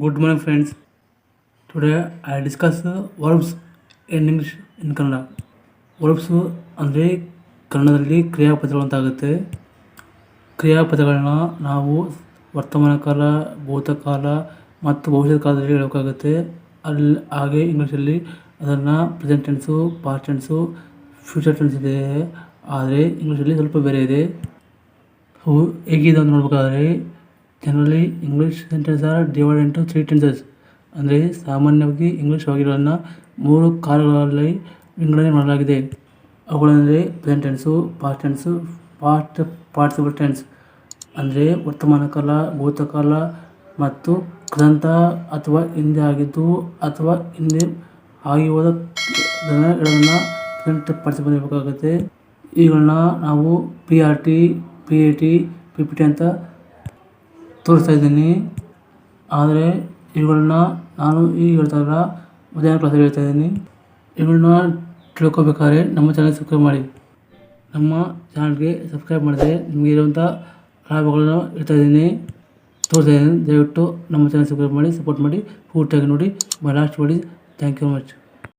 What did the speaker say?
Good morning, friends. Today I discuss verbs in English in Kannada verbs ಅಂದರೆ ಕನ್ನಡದಲ್ಲಿ ಕ್ರಿಯಾಪದಗಳು ಅಂತ ಆಗುತ್ತೆ ಕ್ರಿಯಾಪದಗಳನ್ನ ನಾವು ವರ್ತಮಾನ ಕಾಲ ಭೂತಕಾಲ ಮತ್ತು ಭವಿಷ್ಯದ ಕಾಲದಲ್ಲಿ ಹೇಳಬೇಕಾಗುತ್ತೆ. ಅಲ್ಲಿ ಹಾಗೆ ಇಂಗ್ಲೀಷಲ್ಲಿ ಅದನ್ನು present tense past tense future tense ಇದೆ. ಆದರೆ ಇಂಗ್ಲೀಷಲ್ಲಿ ಸ್ವಲ್ಪ ಬೇರೆ ಇದೆ. ಅವು ಹೇಗಿದೆ ಅಂತ ನೋಡಬೇಕಾದ್ರೆ generally English sentence are divide into three tenses ಅಂದರೆ ಸಾಮಾನ್ಯವಾಗಿ ಇಂಗ್ಲೀಷ್ ವಾಕ್ಯಗಳನ್ನು ಮೂರು ಕಾಲಗಳಲ್ಲಿ ವಿಂಗಡಣೆ ಮಾಡಲಾಗಿದೆ. ಅವುಗಳೆಂದರೆ present tense past tense past participle tense ಅಂದರೆ ವರ್ತಮಾನ ಕಾಲ ಭೂತಕಾಲ ಮತ್ತು ಕೃದಂತ ಅಥವಾ ಹಿಂದೆ ಆಗಿದ್ದು ಅಥವಾ ಹಿಂದೆ ಆಗಿ ಹೋದ ಹೇಳೋದನ್ನು ಪ್ರೆಸೆಂಟ್ ಪಾರ್ಟಿಸಿಪಲ್ ಇರಬೇಕಾಗುತ್ತೆ ಇವುಗಳನ್ನ ನಾವು P R T P A T P P T ಅಂತ ತೋರಿಸ್ತಾ ಇದ್ದೀನಿ. ಆದರೆ ಇವುಗಳನ್ನ ನಾನು ಈಗ ಹೇಳ್ತಾ ಇಲ್ಲ ಮಧ್ಯಾಹ್ನ ಕ್ಲಾಸಲ್ಲಿ ಹೇಳ್ತಾ ಇದ್ದೀನಿ. ಇವುಗಳನ್ನ ತಿಳ್ಕೊಬೇಕಾದ್ರೆ ನಮ್ಮ ಚಾನಲ್ ಸಬ್ಸ್ಕ್ರೈಬ್ ಮಾಡಿ. ನಮ್ಮ ಚಾನಲ್ಗೆ ಸಬ್ಸ್ಕ್ರೈಬ್ ಮಾಡಿದ್ರೆ ನಿಮಗೆ ಇರುವಂಥ ಲಾಭಗಳನ್ನು ಹೇಳ್ತಾ ಇದ್ದೀನಿ. ತೋರಿಸ್ತಾ ಇದ್ದೀನಿ. ದಯವಿಟ್ಟು ನಮ್ಮ ಚಾನಲ್ ಸಬ್ಸ್ಕ್ರೈಬ್ ಮಾಡಿ ಸಪೋರ್ಟ್ ಮಾಡಿ, ಪೂರ್ತಿಯಾಗಿ ನೋಡಿ. ಲಾಸ್ಟ್ ಮಾಡಿ ಥ್ಯಾಂಕ್ ಯು ಮಚ್